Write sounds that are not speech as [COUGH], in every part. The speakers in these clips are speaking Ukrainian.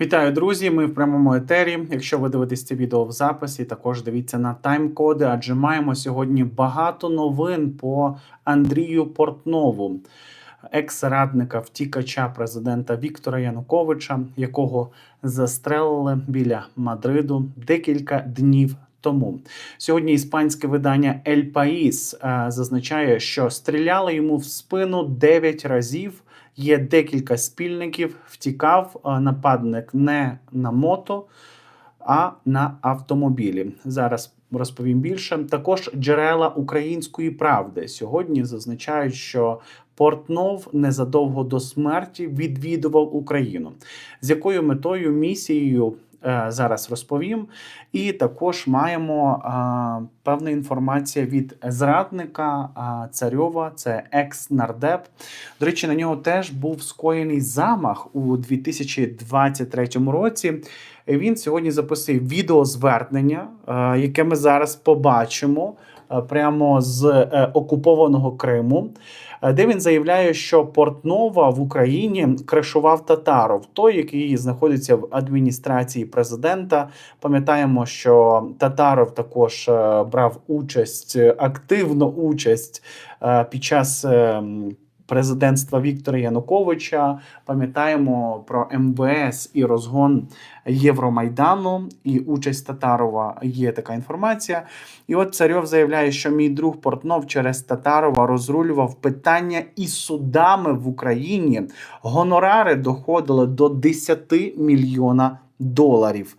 Вітаю, друзі! Ми в прямому етері. Якщо ви дивитесь це відео в записі, також дивіться на тайм-коди, адже маємо сьогодні багато новин по Андрію Портнову, екс-радника втікача президента Віктора Януковича, якого застрелили біля Мадриду декілька днів. Тому сьогодні іспанське видання El País е, зазначає, що стріляли йому в спину 9 разів. Є декілька спільників. Втікав е, нападник не на мото, а на автомобілі. Зараз розповім більше. Також джерела української правди сьогодні зазначають, що Портнов незадовго до смерті відвідував Україну. З якою метою місією зараз розповім. І також маємо е, інформацію інформація від зрадника е, Царьова, це екс-нардеп. До речі, на нього теж був скоєний замах у 2023 році. Він сьогодні записує відеозвернення, е, яке ми зараз побачимо е, прямо з е, окупованого Криму, е, де він заявляє, що Портнова в Україні кришував Татаров, той, який знаходиться в адміністрації президента. Пам'ятаємо, що Татаров також е, брав участь, е, активну участь е, під час. Президентства Віктора Януковича пам'ятаємо про МВС і розгон Євромайдану і участь Татарова. Є така інформація. І от Царьов заявляє, що мій друг Портнов через Татарова розрулював питання із судами в Україні. Гонорари доходили до 10 мільйона доларів.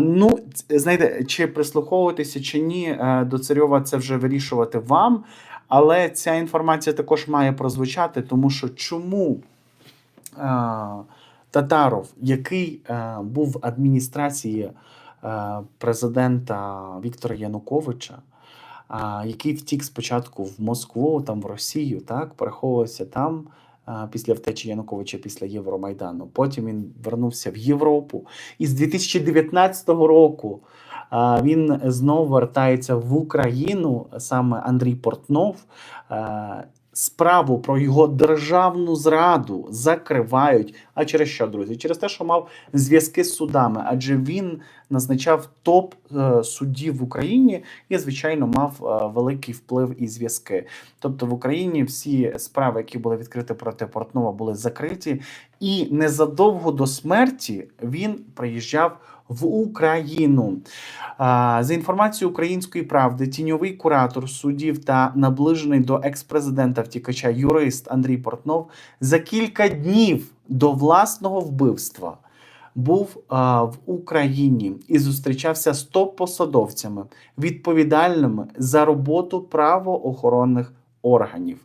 Ну, знаєте, чи прислуховуватися чи ні е, до Царьова, це вже вирішувати вам. Але ця інформація також має прозвучати, тому що чому е, Татаров, який е, був в адміністрації е, президента Віктора Януковича, е, який втік спочатку в Москву, там в Росію, так, переховувався там. е, Після втечі Януковича після Євромайдану. Потім він вернувся в Європу. І з 2019 року він знову вертається в Україну, саме Андрій Портнов. Справу про його державну зраду закривають. А через що, друзі? Через те, що мав зв'язки з судами, адже він назначав топ е, суддів в Україні і, звичайно, мав е, великий вплив і зв'язки. Тобто в Україні всі справи, які були відкриті проти Портнова, були закриті. І незадовго до смерті він приїжджав в Україну. За інформацією української правди, тіньовий куратор суддів та наближений до екс-президента втікача юрист Андрій Портнов за кілька днів до власного вбивства був а, в Україні і зустрічався з топ-посадовцями, відповідальними за роботу правоохоронних органів.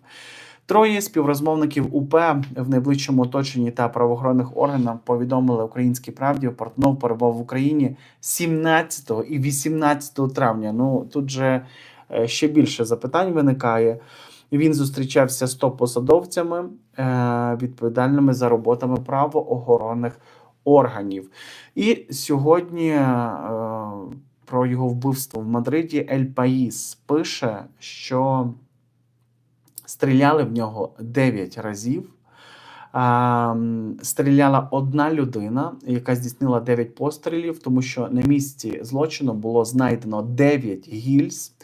Троє співрозмовників УП в найближчому оточенні та правоохоронних органах повідомили українській правді. Портнов перебував в Україні 17 і 18 травня. Ну тут же е, ще більше запитань виникає. Він зустрічався з топ-посадовцями, е, відповідальними за роботами правоохоронних органів. І сьогодні е, про його вбивство в Мадриді Ель Паїс пише, що стріляли в нього 9 разів. Стріляла одна людина, яка здійснила 9 пострілів, тому що на місці злочину було знайдено 9 гільз.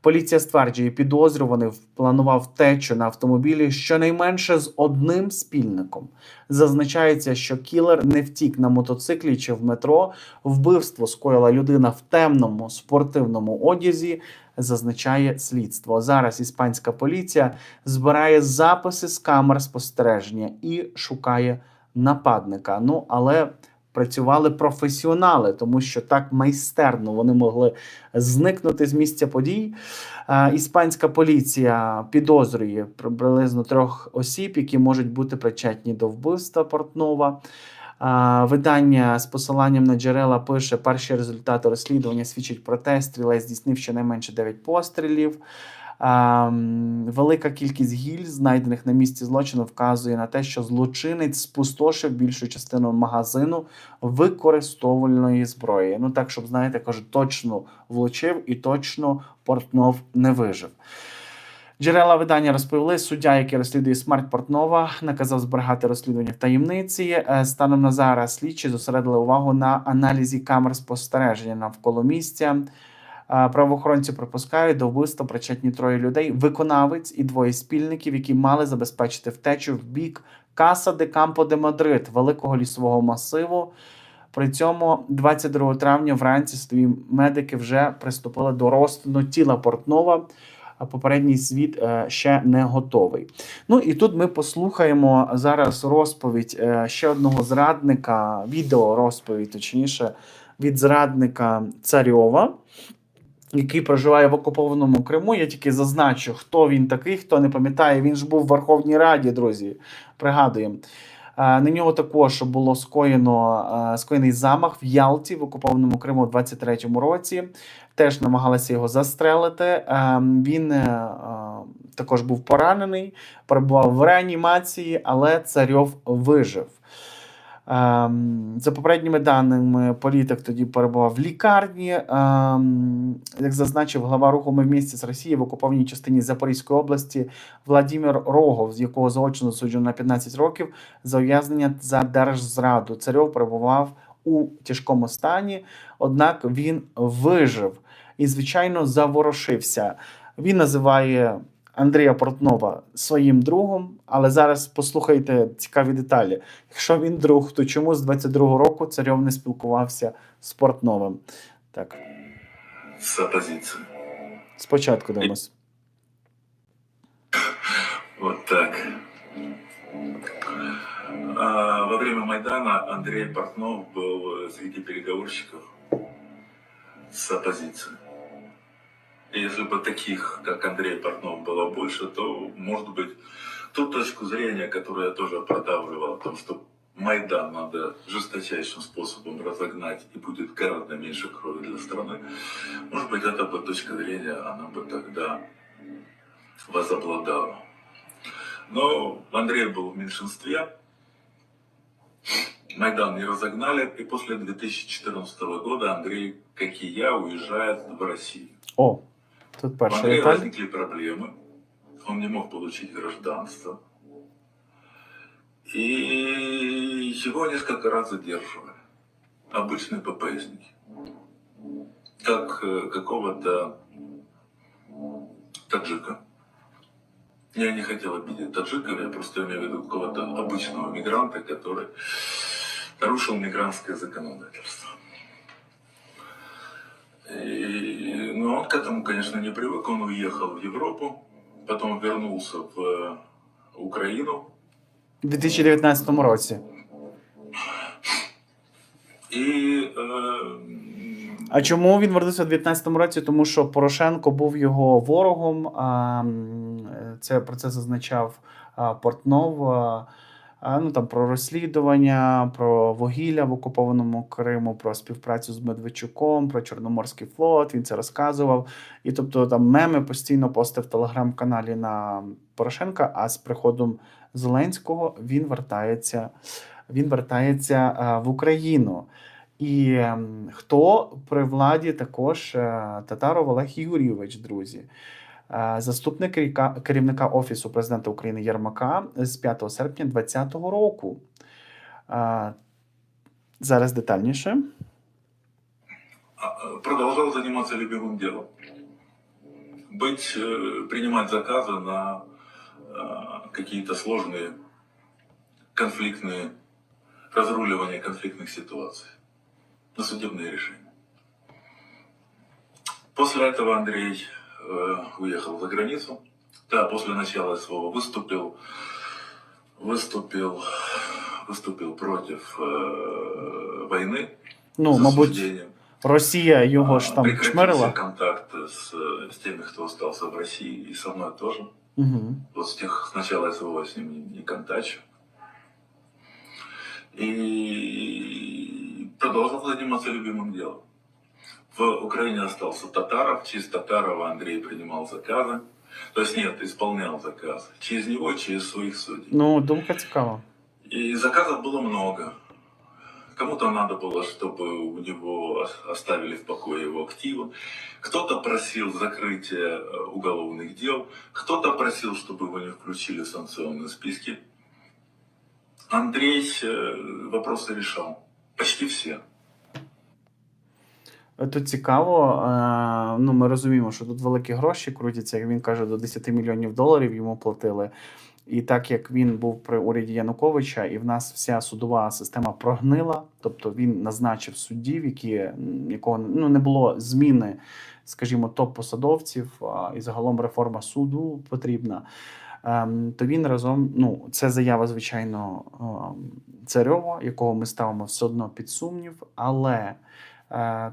Поліція стверджує, підозрюваний планував втечу на автомобілі щонайменше з одним спільником. Зазначається, що кілер не втік на мотоциклі чи в метро. Вбивство скоїла людина в темному спортивному одязі. Зазначає слідство. Зараз іспанська поліція збирає записи з камер спостереження і шукає нападника. Ну але працювали професіонали, тому що так майстерно вони могли зникнути з місця подій. Е, Іспанська поліція підозрює приблизно трьох осіб, які можуть бути причетні до вбивства Портнова. Видання з посиланням на джерела пише, перші результати розслідування свідчать про те, стрілець здійснив щонайменше 9 пострілів. Велика кількість гільз, знайдених на місці злочину, вказує на те, що злочинець спустошив більшу частину магазину використовувальної зброї. Ну так, щоб знаєте, каже, точно влучив і точно Портнов не вижив. Джерела видання розповіли, суддя, який розслідує смерть Портнова, наказав зберігати розслідування в таємниці. Е, Станом на зараз слідчі зосередили увагу на аналізі камер спостереження навколо місця. Правоохоронці припускають до вбивства причетні троє людей, виконавець і двоє спільників, які мали забезпечити втечу в бік Каса де Кампо де Мадрид, великого лісового масиву. При цьому 22 травня вранці свої медики вже приступили до розтину тіла Портнова. А попередній світ е, ще не готовий. Ну і тут ми послухаємо зараз розповідь е, ще одного зрадника, відео розповідь, точніше, від зрадника Царьова, який проживає в окупованому Криму. Я тільки зазначу, хто він такий, хто не пам'ятає. Він ж був в Верховній Раді, друзі. Пригадуємо. На нього також було скоєно скоєний замах в Ялті в окупованому Криму у 23-му році. Теж намагалися його застрелити. Він е, також був поранений, перебував в реанімації, але царьов вижив. Ем, За попередніми даними, політик тоді перебував в лікарні. Ем, Як зазначив глава руху «Ми в місті з Росії в окупованій частині Запорізької області Владимир Рогов, з якого заочно засуджено на 15 років за ув'язнення за держзраду. Царьов перебував у тяжкому стані, однак він вижив і, звичайно, заворушився. Він називає Андрія Портнова своїм другом, але зараз послухайте цікаві деталі. Якщо він друг, то чому з 22-го року царьов не спілкувався з Портновим? Так, с оппозицией. спочатку дивимось. Вот так. А, Во время Майдана Андрей Портнов был среди переговорщиков с оппозицией. Если бы таких, как Андрей Портнов, было больше, то, может быть, ту точку зрения, которую я тоже продавливал, о том, что Майдан надо жесточайшим способом разогнать и будет гораздо меньше крови для страны, может быть, эта бы точка зрения, она бы тогда возобладала. Но Андрей был в меньшинстве, Майдан не разогнали, и после 2014 года Андрей, как и я, уезжает в Россию. О, тут У перша Андрея деталь. возникли проблемы, он не мог получить гражданство. И его несколько раз задерживали. Обычные ППСники. Как э, какого-то таджика. Я не хотел обидеть таджиков, я просто имею в виду какого-то обычного мигранта, который нарушил мигрантское законодательство. И, ну, он к этому, конечно, не привык. Он уехал в Европу, потом вернулся в э, Украину. У 2019 році. И э, А чому він вернувся в 2019 році? Тому що Порошенко був його ворогом. А, м, це про це зазначав а, Портнов. Ну там про розслідування, про вугілля в окупованому Криму, про співпрацю з Медведчуком, про Чорноморський флот. Він це розказував. І тобто там меми постійно постив в телеграм-каналі на Порошенка. А з приходом Зеленського він вертається. Він вертається а, в Україну. І ем, хто при владі також е, Татаров Олег Юрійович, друзі, Е, заступник керівника- керівника Офісу президента України Єрмака з 5 серпня 2020 року. Е, Зараз детальніше. а, э, продолжал заниматься любимым делом. Быть, э, принимать заказы на э, какие-то сложные конфликтные, разруливание конфликтных ситуаций, на судебные решения. После этого Андрей э, уехал за границу. Да, после начала СВО выступил, выступил, выступил против э, войны. Ну, мабуть. Росія його ж А, там чмерила. контакты с, э, с теми, кто остался в России, и со мной тоже. Угу. Вот с тех, с начала СВО с ним не, не контачу. И продолжал заниматься любимым делом. В Украине остался Татаров, через Татарова Андрей принимал заказы. То есть нет, исполнял заказы. Через него, через своих судей. Ну, думка цікава. И заказов было много. Кому-то надо было, чтобы у него ос- оставили в покое его активы. Кто-то просил закрытия э, уголовных дел. Кто-то просил, чтобы его не включили в санкционные списки. Андрей э, вопросы решал. Почти все. Тут цікаво. е, Ну, ми розуміємо, що тут великі гроші крутяться. Як він каже, до 10 мільйонів доларів йому платили. І так як він був при уряді Януковича, і в нас вся судова система прогнила, тобто він назначив суддів, які якого ну не було зміни, скажімо, топ-посадовців, і загалом реформа суду потрібна. Ем, То він разом, ну це заява, звичайно, ем, царьова, якого ми ставимо все одно під сумнів, але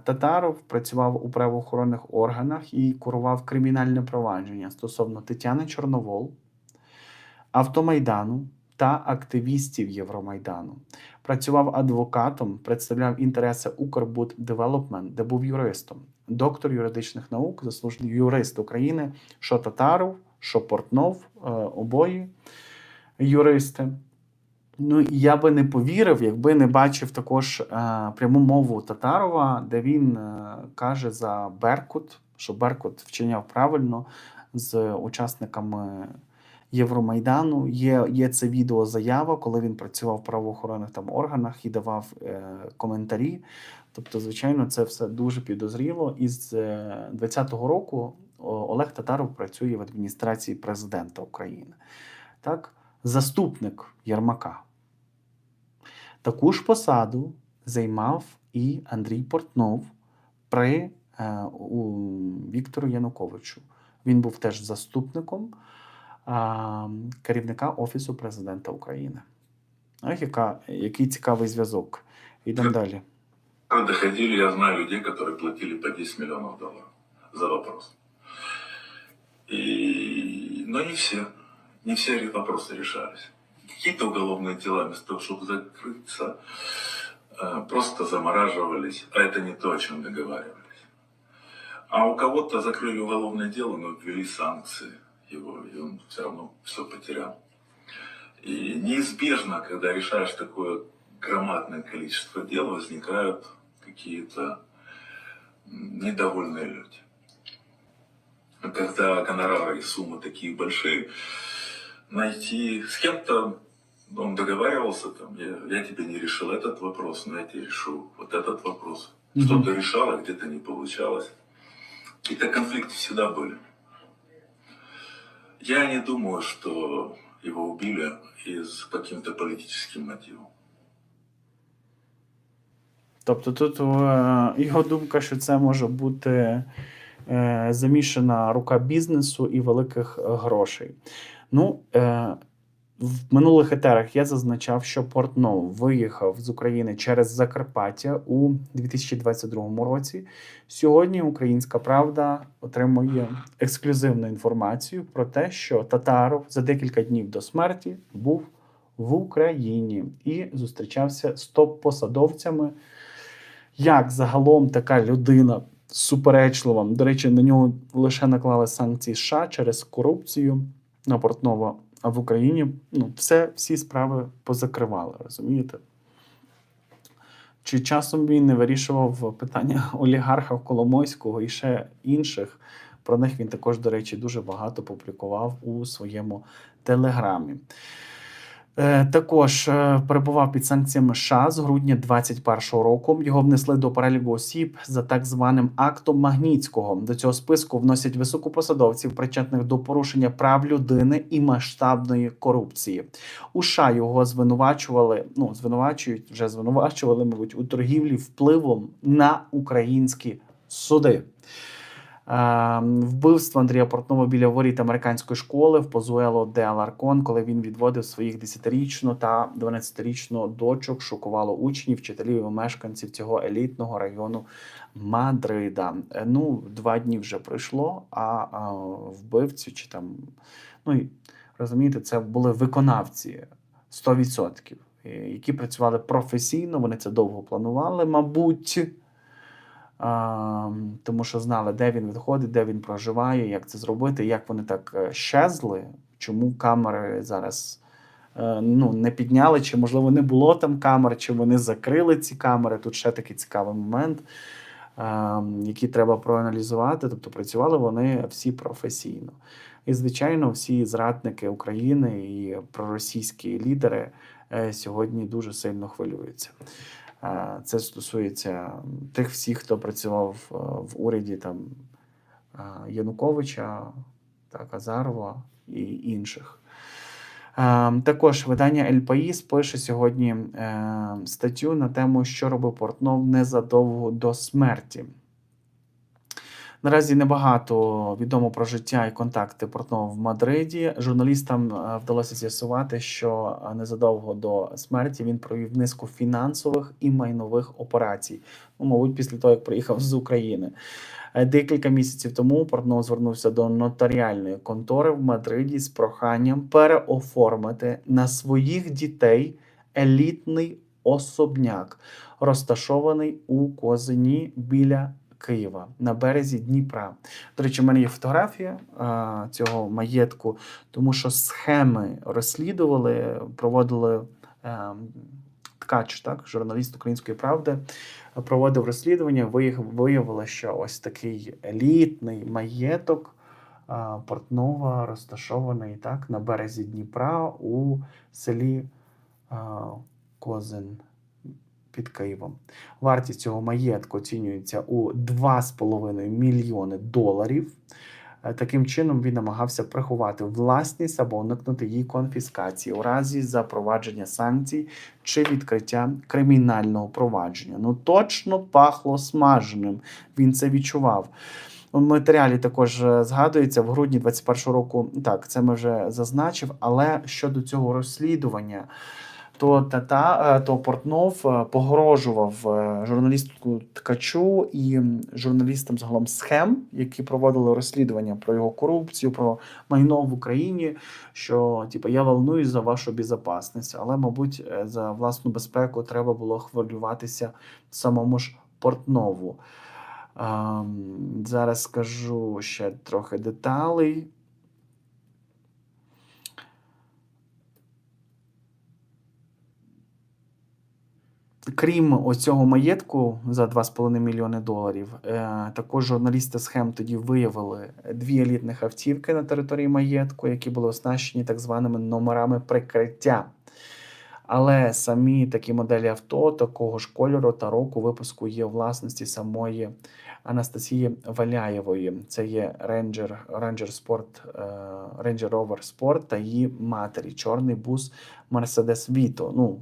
Татаров працював у правоохоронних органах і курував кримінальне провадження стосовно Тетяни Чорновол, Автомайдану та активістів Євромайдану. Працював адвокатом, представляв інтереси Укрбуд Девелопмент, де був юристом, доктор юридичних наук, заслужений юрист України, що Татаров, що Портнов, е, обоє юристи. Ну, і я би не повірив, якби не бачив також е, пряму мову Татарова, де він е, каже за Беркут, що Беркут вчиняв правильно з учасниками Євромайдану. Є, є це відео заява, коли він працював в правоохоронних там органах і давав е, коментарі. Тобто, звичайно, це все дуже підозріло. І з е, 20-го року Олег Татаров працює в адміністрації президента України. Так? Заступник Єрмака. Таку ж посаду займав і Андрій Портнов при е, у Віктору Януковичу. Він був теж заступником а, керівника Офісу президента України. Ах, яка, який цікавий зв'язок. Ідемо далі. Доходили, я знаю людей, которые платили по 10 миллионов долларов за вопрос. И... Но не все. Не все эти вопросы решались. Какие-то уголовные дела, вместо того, чтобы закрыться, э, просто замораживались, а это не то, о чем договаривались. А у кого-то закрыли уголовное дело, но ввели санкции его, и он все равно все потерял. И неизбежно, когда решаешь такое громадное количество дел, возникают какие-то недовольные люди. Когда гонорары и суммы такие большие, найти с кем-то, он договаривался, там, я, я тебе не решил этот вопрос, но я тебе решу вот этот вопрос. Мгм. Что-то решало, где-то не получалось. Какие-то конфликты всегда были. Я не думаю, что его убили из по каким-то политическим мотивам. Тобто тут е, його думка, що це може бути е, замішана рука бізнесу і великих е, грошей. Ну, е, в минулих етерах я зазначав, що Портнов виїхав з України через Закарпаття у 2022 році. Сьогодні Українська Правда отримує ексклюзивну інформацію про те, що Татаров за декілька днів до смерті був в Україні і зустрічався з топ-посадовцями як загалом така людина суперечлива. До речі, на нього лише наклали санкції США через корупцію на Портнова, а в Україні ну, все, всі справи позакривали, розумієте? Чи часом він не вирішував питання [LAUGHS] олігарха Коломойського і ще інших? Про них він також, до речі, дуже багато публікував у своєму телеграмі. Е, Також е, перебував під санкціями США з грудня 2021 року. Його внесли до переліку осіб за так званим актом Магнітського. До цього списку вносять високопосадовців, причетних до порушення прав людини і масштабної корупції. У США його звинувачували. Ну звинувачують вже звинувачували, мабуть, у торгівлі впливом на українські суди. Е, Вбивство Андрія Портнова біля воріт американської школи в Позуело де Аларкон, коли він відводив своїх 10-річну та 12-річну дочок, шокувало учнів, вчителів і мешканців цього елітного району Мадрида. Е, Ну, два дні вже пройшло, а, а вбивці чи там, ну розумієте, це були виконавці 100%, е, які працювали професійно, вони це довго планували, мабуть. Тому що знали, де він відходить, де він проживає, як це зробити, як вони так е, щезли, чому камери зараз е, ну, не підняли, чи, можливо, не було там камер, чи вони закрили ці камери. Тут ще такий цікавий момент, е, який треба проаналізувати. Тобто працювали вони всі професійно. І, звичайно, всі зрадники України і проросійські лідери сьогодні дуже сильно хвилюються. Е, Це стосується тих всіх, хто працював е, в уряді там е, Януковича, так, Азарова і інших. Також видання Ель Паїс пише сьогодні статтю на тему, що робив Портнов незадовго до смерті. Наразі небагато відомо про життя і контакти Портнова в Мадриді. Журналістам е, вдалося з'ясувати, що е, незадовго до смерті він провів низку фінансових і майнових операцій. Ну, мабуть, після того, як приїхав з України. Е, Декілька місяців тому Портнов звернувся до нотаріальної контори в Мадриді з проханням переоформити на своїх дітей елітний особняк, розташований у Козині біля Києва на березі Дніпра. До речі, в мене є фотографія а, цього маєтку, тому що схеми розслідували, проводили е, ткач, так, журналіст Української правди, проводив розслідування. виявило- що ось такий елітний маєток а, Портнова розташований так, на березі Дніпра у селі а, Козин під Києвом. Вартість цього маєтку оцінюється у 2,5 мільйони доларів. Е, Таким чином він намагався приховати власність або уникнути її конфіскації у разі запровадження санкцій чи відкриття кримінального провадження. Ну точно пахло смаженим. Він це відчував. У матеріалі також е, згадується в грудні 21 року. Так, це ми вже зазначив. Але щодо цього розслідування, то тата, е, то Портнов е, погрожував е, журналістку Ткачу і журналістам загалом схем, які проводили розслідування про його корупцію, про майно в Україні. Що типу, я волнуюсь за вашу безпечність, але, мабуть, за власну безпеку треба було хвилюватися самому ж Портнову. Ем, зараз скажу ще трохи деталей. Крім оцього маєтку за 2,5 мільйони доларів, е, також журналісти схем тоді виявили дві елітних автівки на території маєтку, які були оснащені так званими номерами прикриття. Але самі такі моделі авто такого ж кольору та року випуску є у власності самої Анастасії Валяєвої. Це є Ranger, Ranger Sport, е, Ranger Rover Sport та її матері. Чорний бус Mercedes Vito. Ну,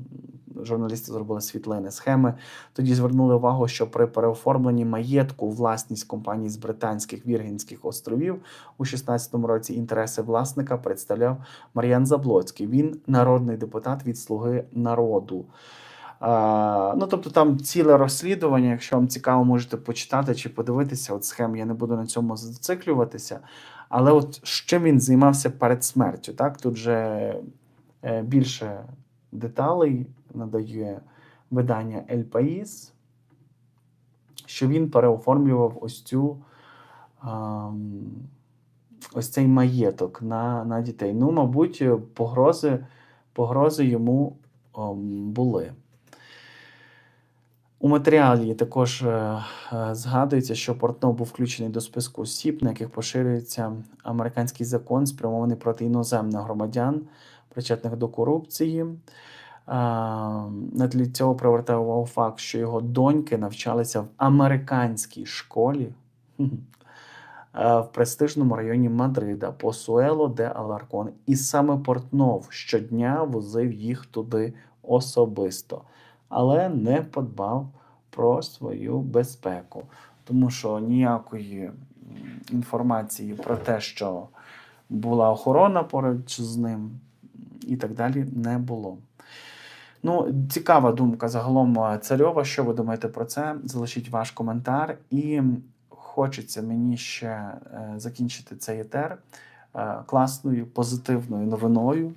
журналісти зробили світлини схеми. Тоді звернули увагу, що при переоформленні маєтку власність компанії з британських Віргінських островів у 16-му році інтереси власника представляв Мар'ян Заблоцький. Він народний депутат від Слуги народу. Ну, тобто там ціле розслідування, якщо вам цікаво, можете почитати чи подивитися. От схем я не буду на цьому зациклюватися. Але от з чим він займався перед смертю? Так? Тут же е, більше деталей надає видання El País, що він переоформлював ось цю. ам, ось цей маєток на, на дітей. Ну, мабуть, погрози, погрози йому ом, були. У матеріалі також е, е, згадується, що Портнов був включений до списку осіб, на яких поширюється американський закон, спрямований проти іноземних громадян, причетних до корупції. На тлі цього привертає факт, що його доньки навчалися в американській школі [LAUGHS] в престижному районі Мадрида Посуело де Аларкон. І саме Портнов щодня возив їх туди особисто, але не подбав про свою безпеку, тому що ніякої інформації про те, що була охорона поруч з ним, і так далі, не було. Ну, цікава думка загалом царьова. Що ви думаєте про це? Залишіть ваш коментар. І хочеться мені ще е, закінчити цей етер е, класною, позитивною новиною.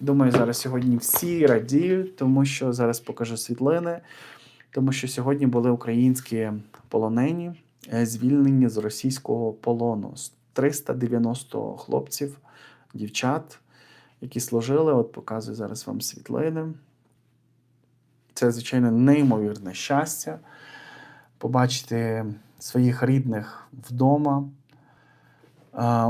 Думаю, зараз сьогодні всі радіють, тому що зараз покажу світлини, тому що сьогодні були українські полонені, е, звільнені з російського полону. 390 хлопців, дівчат які служили. От показую зараз вам світлини. Це, звичайно, неймовірне щастя побачити своїх рідних вдома.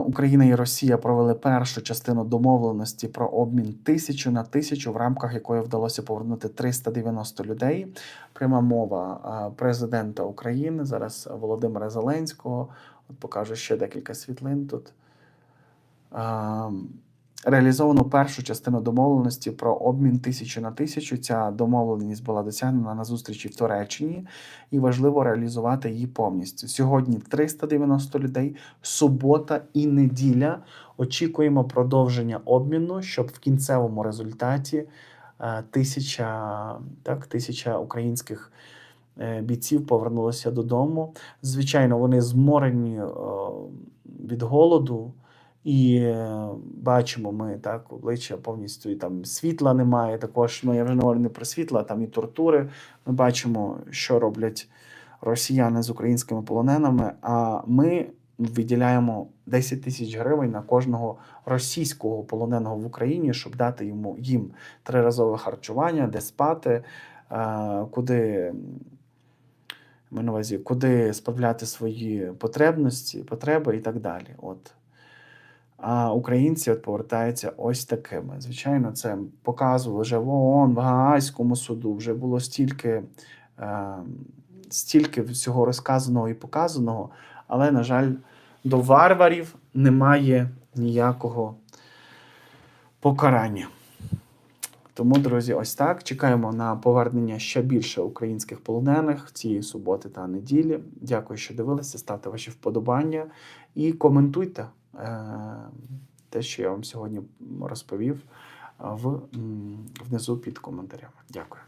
Україна і Росія провели першу частину домовленості про обмін тисячу на тисячу, в рамках якої вдалося повернути 390 людей. Пряма мова президента України зараз Володимира Зеленського. От покажу ще декілька світлин тут. Реалізовано першу частину домовленості про обмін тисячу на тисячу. Ця домовленість була досягнена на зустрічі в Туреччині, і важливо реалізувати її повністю. Сьогодні 390 людей, субота і неділя. Очікуємо продовження обміну, щоб в кінцевому результаті е, тисяча, так, тисяча українських е, бійців повернулося додому. Звичайно, вони зморені е, від голоду. І е, бачимо ми так обличчя повністю і там світла немає. Також ну я вже не говорю не про світла, там і тортури. Ми бачимо, що роблять росіяни з українськими полоненими. А ми виділяємо 10 тисяч гривень на кожного російського полоненого в Україні, щоб дати йому їм триразове харчування, де спати, е, куди. Ми на увазі, куди справляти свої потребності, потреби і так далі. От. А українці от повертаються ось такими. Звичайно, це показувало вже в ООН, в Гаазькому суду. Вже було стільки, е, стільки всього розказаного і показаного, але, на жаль, до варварів немає ніякого покарання. Тому, друзі, ось так. Чекаємо на повернення ще більше українських полонених цієї суботи та неділі. Дякую, що дивилися. Ставте ваші вподобання і коментуйте те, що я вам сьогодні розповів, е, внизу під коментарями. Дякую.